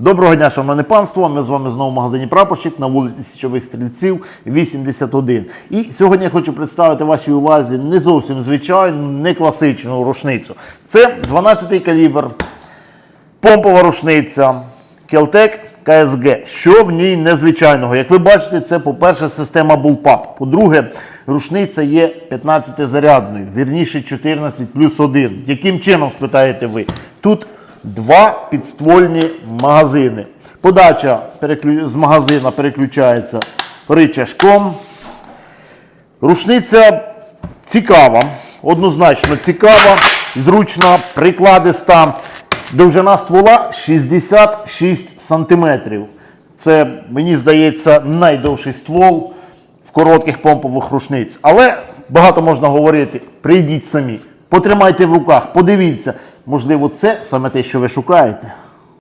Доброго дня, шановне панство. Ми з вами знову в магазині Прапорщик на вулиці Січових Стрільців 81. І сьогодні я хочу представити вашій увазі не зовсім звичайну, не класичну рушницю. Це 12-й калібр, помпова рушниця Келтек КСГ. Що в ній незвичайного? Як ви бачите, це, по-перше, система Bullpup. По-друге, рушниця є 15-зарядною, вірніше 14 плюс 1. Яким чином, спитаєте ви? Тут два підствольні магазини. Подача з магазина переключається ричажком. Рушниця цікава, однозначно цікава, зручна, прикладиста. Довжина ствола 66 сантиметрів. Це, мені здається, найдовший ствол в коротких помпових рушниць. Але багато можна говорити. Прийдіть самі, потримайте в руках, подивіться. Можливо, це саме те, що ви шукаєте.